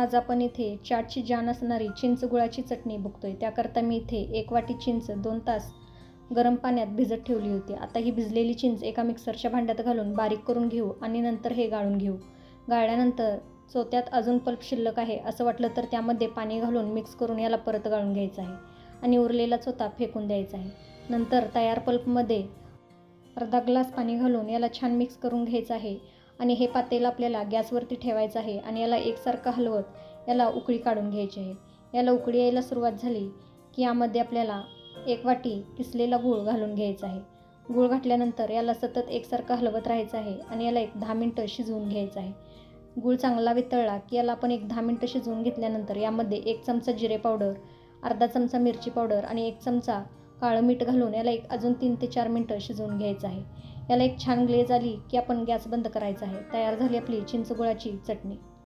आज आपण इथे चाटची जान असणारी चिंच गुळाची चटणी बघतोय त्याकरता मी इथे एक वाटी चिंच दोन तास गरम पाण्यात भिजत ठेवली होती. आता ही भिजलेली चिंच एका मिक्सरच्या भांड्यात घालून बारीक करून घेऊ आणि नंतर हे गाळून घेऊ. गाळल्यानंतर चोत्यात अजून पल्प शिल्लक आहे असं वाटलं तर त्यामध्ये पाणी घालून मिक्स करून याला परत गाळून घ्यायचं आहे आणि उरलेला चोथा फेकून द्यायचा आहे. नंतर तयार पल्पमध्ये अर्धा ग्लास पाणी घालून याला छान मिक्स करून घ्यायचं आहे. आणि हे पातेल आपल्याला गॅसवरती ठेवायचं आहे आणि याला एकसारखं हलवत याला उकळी काढून घ्यायची आहे. याला उकळी यायला सुरुवात झाली की यामध्ये आपल्याला एक वाटी किसलेला गूळ घालून घ्यायचा आहे. गूळ घातल्यानंतर याला सतत एकसारखं हलवत राहायचं आहे आणि याला एक दहा मिनटं शिजवून घ्यायचं आहे. गूळ चांगला वितळला की याला आपण एक दहा मिनटं शिजवून घेतल्यानंतर यामध्ये एक चमचा जिरे पावडर अर्धा चमचा मिरची पावडर आणि एक चमचा काळं मीठ घालून याला एक अजून तीन ते चार मिनटं शिजवून घ्यायचं आहे. याला एक छान ग्लेज आली की आपण गॅस बंद करायचा आहे. तयार झाली आपली चिंचगुळाची चटणी.